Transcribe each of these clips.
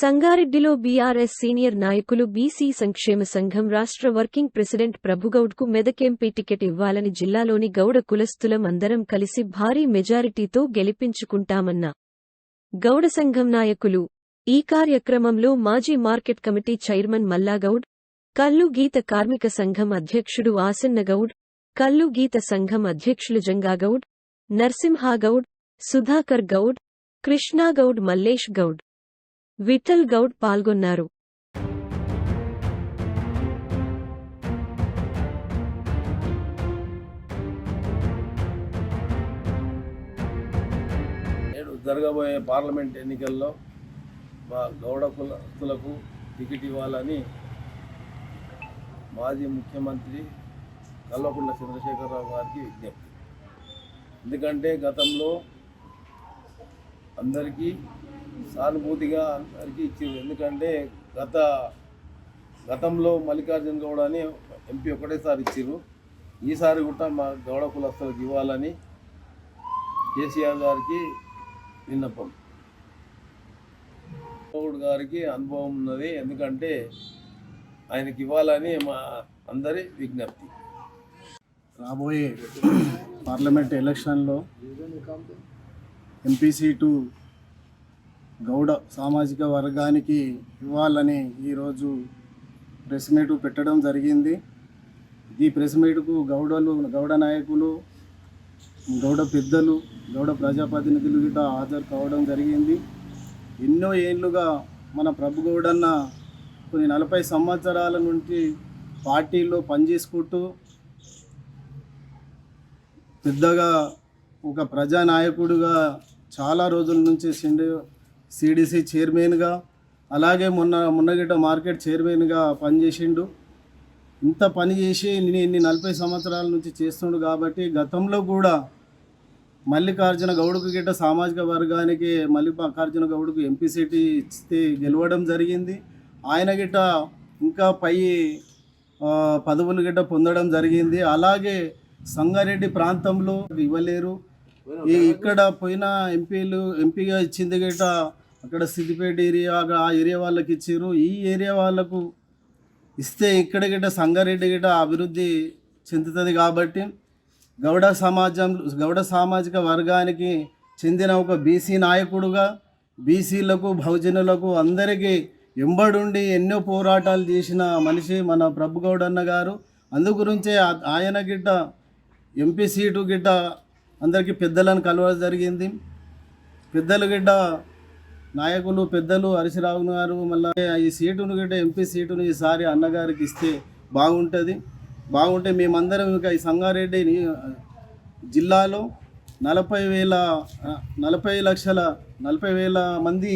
సంగారెడ్డిలో BRS senior నాయకులు BC సంక్షేమ సంఘం రాష్ట్ర వర్కింగ్ ప్రెసిడెంట్ ప్రభుగౌడ్కు మెదకెంపీ టికెట్ ఇవ్వాలని జిల్లాలోని గౌడ కులస్తులం అందరం కలిసి భారీ మెజారిటీతో గెలిపించుకుంటామన్న గౌడ సంఘం నాయకులు. ఈ కార్యక్రమంలో మాజీ మార్కెట్ కమిటీ చైర్మన్ మల్లాగౌడ్ కల్లు గీత కార్మిక సంఘం అధ్యక్షుడు ఆసన్నగౌడ్ కల్లు గీత సంఘం అధ్యక్షులు జంగాగౌడ్ నర్సింహాగౌడ్ సుధాకర్ గౌడ్ కృష్ణాగౌడ్ మల్లేష్ గౌడ్. విఠల్ గౌడ్ పాల్గొన్నారు. నేడు జరగబోయే పార్లమెంట్ ఎన్నికల్లో మా గౌడ కులస్తులకు టికెట్ ఇవ్వాలని మాజీ ముఖ్యమంత్రి కల్వకుంట్ల చంద్రశేఖరరావు గారికి విజ్ఞప్తి. ఎందుకంటే గతంలో అందరికీ సానుభూతిగా అందరికీ ఇచ్చింది. ఎందుకంటే గత గతంలో మల్లికార్జున గౌడ అని ఎంపీ ఒకటేసారి ఇచ్చారు ఈసారి కూడా మా గౌడ కులస్తులకు ఇవ్వాలని కేసీఆర్ గారికి విన్నపం. గౌడ్ గారికి అనుభవం ఉన్నది. ఎందుకంటే ఆయనకి ఇవ్వాలని మా అందరి విజ్ఞప్తి. రాబోయే పార్లమెంట్ ఎలక్షన్లో ఎంపీ సీటు గౌడ సామాజిక వర్గానికి ఇవ్వాలని ఈరోజు ప్రెస్ మీటు పెట్టడం జరిగింది. ఈ ప్రెస్ మీటుకు గౌడలు గౌడ నాయకులు గౌడ పెద్దలు గౌడ ప్రజాప్రతినిధులు గిట్ట హాజరు కావడం జరిగింది. ఎన్నో ఏళ్ళుగా మన ప్రభు గౌడన్న కొన్ని నలభై సంవత్సరాల నుండి పార్టీలో పనిచేసుకుంటూ పెద్దగా ఒక ప్రజానాయకుడుగా చాలా రోజుల నుంచి సిండి సిడిసి చైర్మన్గా అలాగే మొన్న మొన్నగిట మార్కెట్ చైర్మన్గా పనిచేసిండు. ఇంత పని చేసి నేను ఇన్ని నలభై సంవత్సరాల నుంచి చేస్తుండు కాబట్టి గతంలో కూడా మల్లికార్జున గౌడుకు గిట్ట సామాజిక వర్గానికి మల్లికార్జున గౌడుకు ఎంపీ సీటీ ఇస్తే గెలవడం జరిగింది. ఆయన గిట్ట ఇంకా పై పదవులు గిట్ట పొందడం జరిగింది. అలాగే సంగారెడ్డి ప్రాంతంలో ఇవ్వలేరు. ఇక్కడ పోయిన ఎంపీలు ఎంపీగా ఇచ్చింది గిట్ట అక్కడ సిద్దిపేట ఏరియా ఆ ఏరియా వాళ్ళకి ఇచ్చారు ఈ ఏరియా వాళ్ళకు ఇస్తే ఇక్కడ గిట్ట సంగారెడ్డి గిట్ట అభివృద్ధి చెందుతుంది కాబట్టి గౌడ సమాజం గౌడ సామాజిక వర్గానికి చెందిన ఒక బీసీ నాయకుడుగా బీసీలకు బహుజనులకు అందరికీ ఎంబడుండి ఎన్నో పోరాటాలు చేసిన మనిషి మన ప్రభు అన్న గారు. అందు గురించే ఆ- ఆయన గిట్ట ఎంపీ సీటు గిట్ట అందరికీ పెద్దలను కలవడం జరిగింది. పెద్దలు గిట్ట నాయకులు పెద్దలు హరిశరావు గారు మళ్ళీ ఈ సీటును గట్టే ఎంపీ సీటును ఈసారి అన్నగారికి ఇస్తే బాగుంటుంది. బాగుంటే మేమందరం ఇక ఈ సంగారెడ్డి జిల్లాలో నలభై వేల నలభై లక్షల నలభై వేల మంది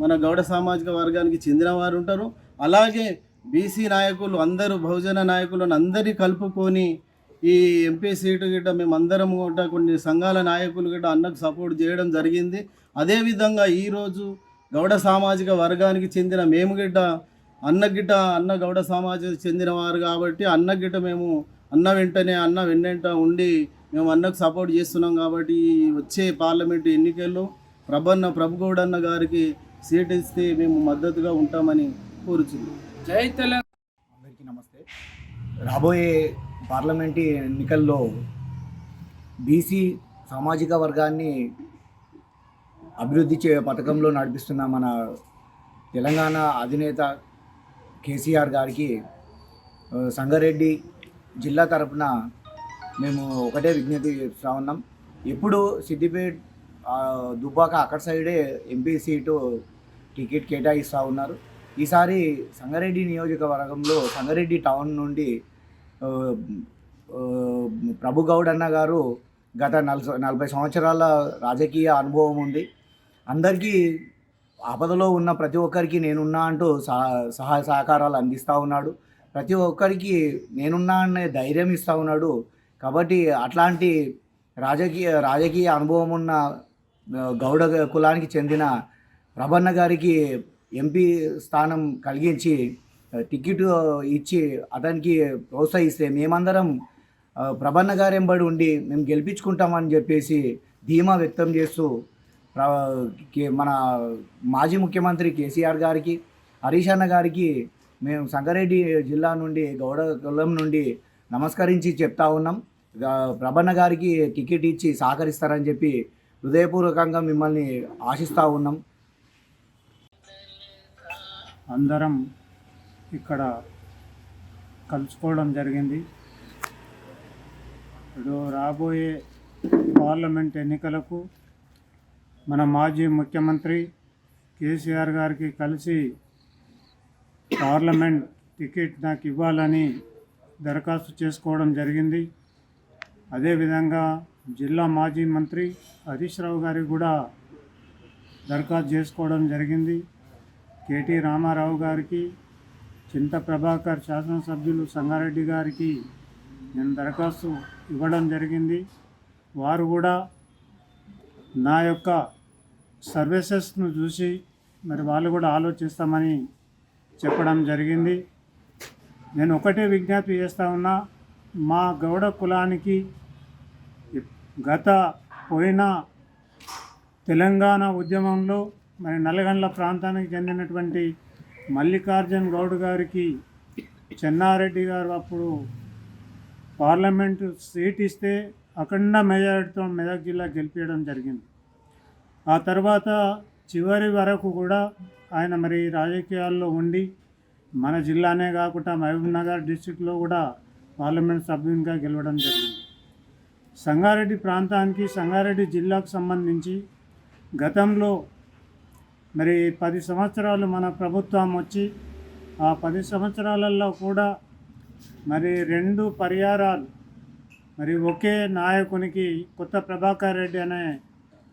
మన గౌడ సామాజిక వర్గానికి చెందిన వారు ఉంటారు. అలాగే బీసీ నాయకులు అందరూ బహుజన నాయకులను అందరినీ కలుపుకొని ఈ ఎంపీ సీటు గిట్ట మేమందరం కూడా కొన్ని సంఘాల నాయకులు గిట్ట అన్నకు సపోర్ట్ చేయడం జరిగింది. అదేవిధంగా ఈరోజు గౌడ సామాజిక వర్గానికి చెందిన మేము గిట్ట అన్న గిట్ట అన్న గౌడ సమాజం చెందిన వారు కాబట్టి అన్న గిట్ట మేము అన్న వెంటనే అన్న వెన్నెంట ఉండి మేము అన్నకు సపోర్ట్ చేస్తున్నాం కాబట్టి ఈ వచ్చే పార్లమెంటు ఎన్నికల్లో ప్రభన్న ప్రభు గౌడన్న గారికి సీట్ ఇస్తే మేము మద్దతుగా ఉంటామని కోరుచున్నాం. అందరికీ నమస్తే. రాబోయే పార్లమెంటు ఎన్నికల్లో బీసీ సామాజిక వర్గాన్ని అభివృద్ధి చే పథకంలో నడిపిస్తున్న మన తెలంగాణ అధినేత కేసీఆర్ గారికి సంగారెడ్డి జిల్లా తరపున మేము ఒకటే విజ్ఞప్తి చేస్తూ ఉన్నాం. ఎప్పుడు సిద్దిపేట్ దుబ్బాక అక్కడ సైడే ఎంపీ సీటు టికెట్ కేటాయిస్తూ ఉన్నారు. ఈసారి సంగారెడ్డి నియోజకవర్గంలో సంగారెడ్డి టౌన్ నుండి ప్రభు గౌడ్ అన్న గారు గత నలభై నలభై సంవత్సరాల రాజకీయ అనుభవం ఉంది. అందరికీ ఆపదలో ఉన్న ప్రతి ఒక్కరికి నేనున్నా అంటూ సహా సహాయ సహకారాలు అందిస్తూ ఉన్నాడు. ప్రతి ఒక్కరికి నేనున్నా అనే ధైర్యం ఇస్తూ ఉన్నాడు. కాబట్టి అట్లాంటి రాజకీయ రాజకీయ అనుభవం ఉన్న గౌడ కులానికి చెందిన ప్రభన్న గారికి ఎంపీ స్థానం కలిగించి టికెట్ ఇచ్చి అతనికి ప్రోత్సహిస్తే మేమందరం ప్రభన్న గారెంబడి ఉండి మేము గెలిపించుకుంటామని చెప్పేసి ధీమా వ్యక్తం చేస్తూ మన మాజీ ముఖ్యమంత్రి కేసీఆర్ గారికి హరీష్ అన్న గారికి మేము సంగారెడ్డి జిల్లా నుండి గౌడ కులం నుండి నమస్కరించి చెప్తా ఉన్నాం. ప్రభన్న గారికి టికెట్ ఇచ్చి సహకరిస్తారని చెప్పి హృదయపూర్వకంగా మిమ్మల్ని ఆశిస్తూ ఉన్నాం. అందరం ఇక్కడ కలుసుకోవడం జరిగింది. ఇప్పుడు రాబోయే పార్లమెంట్ ఎన్నికలకు మన మాజీ ముఖ్యమంత్రి కేసీఆర్ గారికి కలిసి పార్లమెంట్ టికెట్ నాకు ఇవ్వాలని దరఖాస్తు చేసుకోవడం జరిగింది. అదేవిధంగా జిల్లా మాజీ మంత్రి హరీష్ రావు గారికి కూడా దరఖాస్తు చేసుకోవడం జరిగింది. కేటీ రామారావు గారికి చింత ప్రభాకర్ శాసనసభ్యులు సంగారెడ్డి గారికి నేను దరఖాస్తు ఇవ్వడం జరిగింది. వారు కూడా నా యొక్క సర్వీసెస్ను చూసి మరి వాళ్ళు కూడా ఆలోచిస్తామని చెప్పడం జరిగింది. నేను ఒకటే విజ్ఞప్తి చేస్తా ఉన్నా మా గౌడ కులానికి గత పోయిన తెలంగాణ ఉద్యమంలో మరి నల్లగండ్ల ప్రాంతానికి చెందినటువంటి మల్లికార్జున్ గౌడ్ గారికి చెన్నారెడ్డి గారు అప్పుడు పార్లమెంటు సీట్ ఇస్తే అఖండ మెజారిటీతో మెదక్ జిల్లా గెలిపించడం జరిగింది. ఆ తర్వాత చివరి వరకు కూడా ఆయన మరి రాజకీయాల్లో ఉండి మన జిల్లానే కాకుండా మహబూబ్ నగర్ డిస్టిక్లో కూడా పార్లమెంట్ సభ్యునిగా గెలవడం జరిగింది. సంగారెడ్డి ప్రాంతానికి సంగారెడ్డి జిల్లాకు సంబంధించి గతంలో మరి పది సంవత్సరాలు మన ప్రభుత్వం వచ్చి ఆ పది సంవత్సరాలలో కూడా మరి రెండు పరిహారాలు మరి ఒకే నాయకునికి కొత్త ప్రభాకర్ రెడ్డి అనే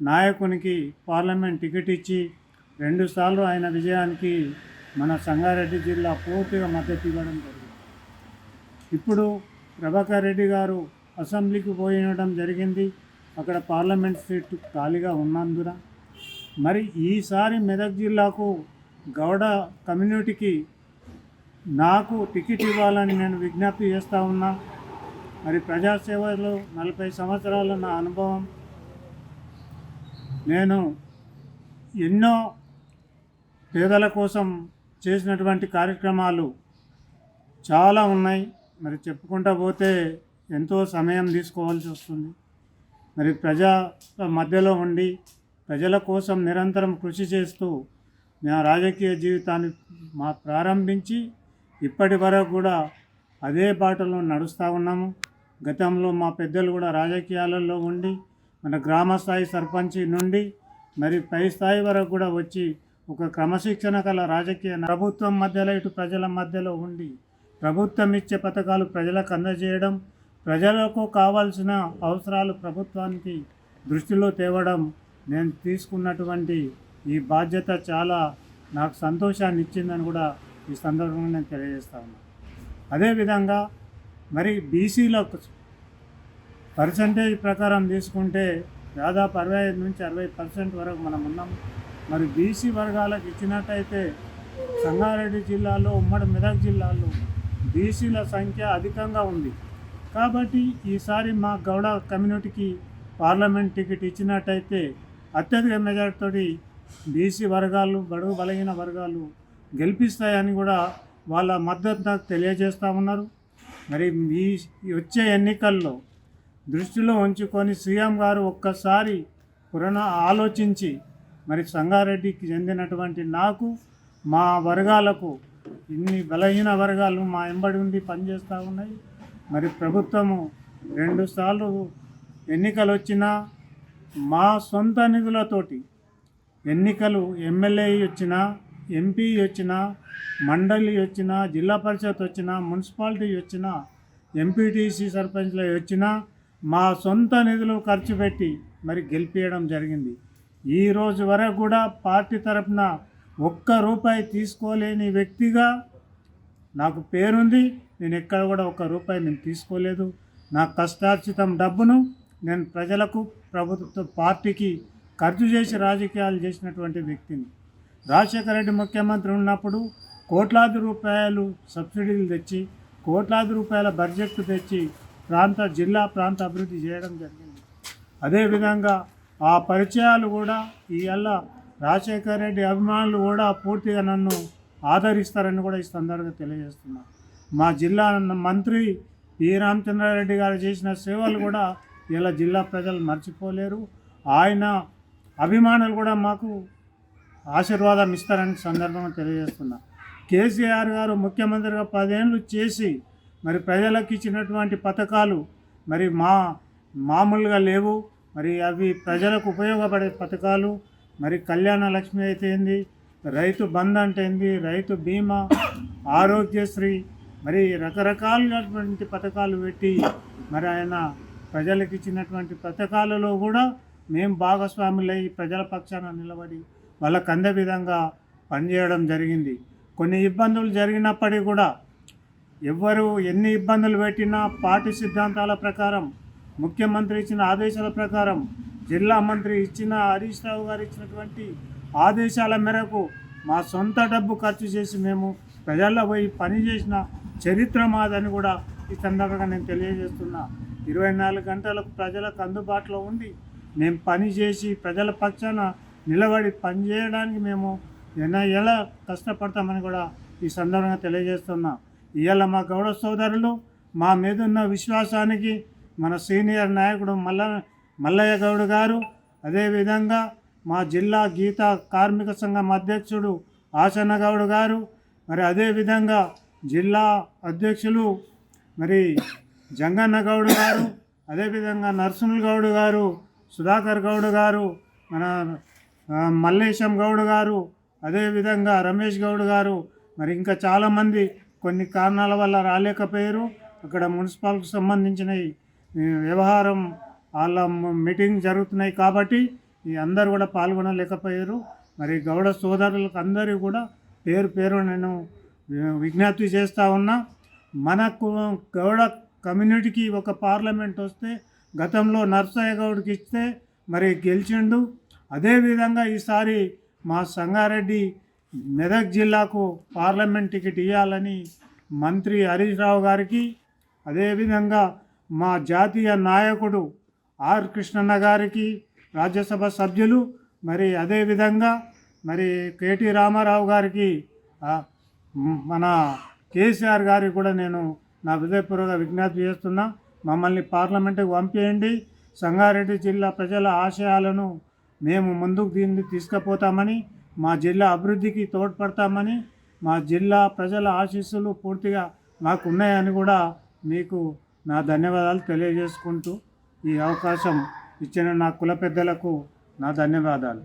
నాయకునికి పార్లమెంట్ టికెట్ ఇచ్చి రెండుసార్లు ఆయన విజయానికి మన సంగారెడ్డి జిల్లా పూర్తిగా మద్దతు ఇవ్వడం జరిగింది. ఇప్పుడు ప్రభాకర్ రెడ్డి గారు అసెంబ్లీకి పోయినడం జరిగింది. అక్కడ పార్లమెంట్ సీట్ ఖాళీగా ఉన్నందున మరి ఈసారి మెదక్ జిల్లాకు గౌడ కమ్యూనిటీకి నాకు టికెట్ ఇవ్వాలని నేను విజ్ఞప్తి చేస్తూ ఉన్నా. మరి ప్రజాసేవలో నలభై సంవత్సరాల నా అనుభవం. నేను ఎన్నో పేదల కోసం చేసినటువంటి కార్యక్రమాలు చాలా ఉన్నాయి. మరి చెప్పుకుంటా పోతే ఎంతో సమయం తీసుకోవాల్సి వస్తుంది. మరి ప్రజా మధ్యలో ఉండి ప్రజల కోసం నిరంతరం కృషి చేస్తూ నా రాజకీయ జీవితాన్ని మా ప్రారంభించి ఇప్పటి వరకు కూడా అదే బాటలో నడుస్తూ ఉన్నాము. గతంలో మా పెద్దలు కూడా రాజకీయాలలో ఉండి మన గ్రామ స్థాయి సర్పంచి నుండి మరి పై స్థాయి వరకు కూడా వచ్చి ఒక క్రమశిక్షణ గల రాజకీయ ప్రభుత్వం మధ్యలో ఇటు ప్రజల మధ్యలో ఉండి ప్రభుత్వం ఇచ్చే పథకాలు ప్రజలకు అందజేయడం ప్రజలకు కావాల్సిన అవసరాలు ప్రభుత్వానికి దృష్టిలో తేవడం నేను తీసుకున్నటువంటి ఈ బాధ్యత చాలా నాకు సంతోషాన్ని ఇచ్చిందని కూడా ఈ సందర్భంగా నేను తెలియజేస్తా ఉన్నాను అదేవిధంగా మరి బీసీల పర్సంటేజ్ ప్రకారం తీసుకుంటే దాదాపు అరవై ఐదు నుంచి అరవై పర్సెంట్ వరకు మనం ఉన్నాం. మరి బీసీ వర్గాలకు ఇచ్చినట్టయితే సంగారెడ్డి జిల్లాలో ఉమ్మడి మెదక్ జిల్లాలో బీసీల సంఖ్య అధికంగా ఉంది. కాబట్టి ఈసారి మా గౌడ కమ్యూనిటీకి పార్లమెంట్ టికెట్ ఇచ్చినట్టయితే అత్యధిక మెజార్టీతో బీసీ వర్గాలు బడుగు బలహీన వర్గాలు గెలిపిస్తాయని కూడా వాళ్ళ మద్దతు నాకు తెలియజేస్తూ ఉన్నారు మరి ఈ వచ్చే ఎన్నికల్లో దృష్టిలో ఉంచుకొని సీఎం గారు ఒక్కసారి పురణ ఆలోచించి మరి సంగారెడ్డికి చెందినటువంటి నాకు మా వర్గాలకు ఇన్ని బలహీన వర్గాలు మా ఎంబడి ఉండి పనిచేస్తూ ఉన్నాయి. మరి ప్రభుత్వము రెండుసార్లు ఎన్నికలు వచ్చినా మా సొంత నిధులతోటి ఎన్నికలు ఎమ్మెల్యే వచ్చినా ఎంపీ వచ్చినా మండలి వచ్చినా జిల్లా పరిషత్ వచ్చినా మున్సిపాలిటీ వచ్చినా ఎంపీటీసీ సర్పంచ్లు వచ్చినా మా సొంత నిధులు ఖర్చు పెట్టి మరి గెలిపించడం జరిగింది. ఈ రోజు వరకు కూడా పార్టీ తరఫున ఒక్క రూపాయి తీసుకోలేని వ్యక్తిగా నాకు పేరుంది. నేను ఎక్కడ కూడా ఒక్క రూపాయి నేను తీసుకోలేదు. నా కష్టార్జితం డబ్బును నేను ప్రజలకు ప్రభుత్వ పార్టీకి ఖర్చు చేసి రాజకీయాలు చేసినటువంటి వ్యక్తిని. రాజశేఖర రెడ్డి ముఖ్యమంత్రి ఉన్నప్పుడు కోట్లాది రూపాయలు సబ్సిడీలు తెచ్చి కోట్లాది రూపాయల బడ్జెట్ తెచ్చి ప్రాంత జిల్లా ప్రాంత అభివృద్ధి చేయడం జరిగింది. అదేవిధంగా ఆ పరిచయాలు కూడా ఇవాళ రాజశేఖర రెడ్డి అభిమానులు కూడా పూర్తిగా నన్ను ఆదరిస్తారని కూడా ఈ సందర్భంగా తెలియజేస్తున్నా. మా జిల్లా మంత్రి పి రామచంద్రారెడ్డి గారు చేసిన సేవలు కూడా ఇలా జిల్లా ప్రజలు మర్చిపోలేరు. ఆయన అభిమానులు కూడా మాకు ఆశీర్వాదం ఇస్తారని సందర్భంగా తెలియజేస్తున్నా. కేసీఆర్ గారు ముఖ్యమంత్రిగా పదేళ్ళు చేసి మరి ప్రజలకు ఇచ్చినటువంటి పథకాలు మరి మా మామూలుగా లేవు. మరి అవి ప్రజలకు ఉపయోగపడే పథకాలు. మరి కళ్యాణ లక్ష్మి అయితే ఏంది? రైతు బంధు అంటే ఏంది? రైతు బీమా ఆరోగ్యశ్రీ మరి రకరకాలైనటువంటి పథకాలు పెట్టి మరి ఆయన ప్రజలకు ఇచ్చినటువంటి పథకాలలో కూడా మేము భాగస్వాములై ప్రజల పక్షాన నిలబడి వాళ్ళకు అందే విధంగా పనిచేయడం జరిగింది. కొన్ని ఇబ్బందులు జరిగినప్పటికీ కూడా ఎవ్వరు ఎన్ని ఇబ్బందులు పెట్టినా పార్టీ సిద్ధాంతాల ప్రకారం ముఖ్యమంత్రి ఇచ్చిన ఆదేశాల ప్రకారం జిల్లా మంత్రి ఇచ్చిన హరీష్ రావు గారు ఇచ్చినటువంటి ఆదేశాల మేరకు మా సొంత డబ్బు ఖర్చు చేసి మేము ప్రజల్లో పోయి పని చేసిన చరిత్ర మాదని కూడా ఈ సందర్భంగా నేను తెలియజేస్తున్నా. ఇరవై నాలుగు గంటలకు ప్రజలకు అందుబాటులో ఉండి మేము పని చేసి ప్రజల పక్షాన నిలబడి పనిచేయడానికి మేము ఎలా ఎలా కష్టపడతామని కూడా ఈ సందర్భంగా తెలియజేస్తున్నాం. ఇవాళ మా గౌరవ సోదరులు మా మీద ఉన్న విశ్వాసానికి మన సీనియర్ నాయకుడు మల్ల మల్లయ్య గౌడ్ గారు అదేవిధంగా మా జిల్లా గీత కార్మిక సంఘం అధ్యక్షుడు ఆసన్న గౌడ్ గారు మరి అదేవిధంగా జిల్లా అధ్యక్షులు మరి జంగన్న గౌడ్ గారు అదేవిధంగా నరసింహ గౌడ్ గారు సుధాకర్ గౌడ్ గారు మన మల్లేశం గౌడ్ గారు అదేవిధంగా రమేష్ గౌడ్ గారు. మరి ఇంకా చాలామంది కొన్ని కారణాల వల్ల రాలేకపోయారు. అక్కడ మున్సిపాల్కి సంబంధించిన వ్యవహారం వాళ్ళ మీటింగ్ జరుగుతున్నాయి కాబట్టి ఈ అందరు కూడా పాల్గొనలేకపోయారు. మరి గౌడ సోదరులకు అందరూ కూడా పేరు పేరు నేను విజ్ఞప్తి చేస్తూ ఉన్నా మనకు గౌడ కమ్యూనిటీకి ఒక పార్లమెంట్ వస్తే గతంలో నర్సయ్య గౌడ్కి ఇస్తే మరి గెలిచిండు. అదేవిధంగా ఈసారి మా సంగారెడ్డి మెదక్ జిల్లాకు పార్లమెంట్ టికెట్ ఇవ్వాలని మంత్రి హరీష్ రావు గారికి అదేవిధంగా మా జాతీయ నాయకుడు ఆర్ కృష్ణన్న గారికి రాజ్యసభ సభ్యులు మరి అదేవిధంగా మరి కేటీ రామారావు గారికి మన కేసీఆర్ గారికి కూడా నేను నా హృదయపూర్వక విజ్ఞప్తి చేస్తున్నా మమ్మల్ని పార్లమెంటుకు పంపేయండి. సంగారెడ్డి జిల్లా ప్రజల ఆశయాలను మేము ముందుకు దీన్ని తీసుకుపోతామని మా జిల్లా అభివృద్ధికి తోడ్పడతామని మా జిల్లా ప్రజల ఆశీస్సులు పూర్తిగా మాకు ఉన్నాయని కూడా మీకు నా ధన్యవాదాలు తెలియజేసుకుంటూ ఈ అవకాశం ఇచ్చిన నా కుల పెద్దలకు నా ధన్యవాదాలు.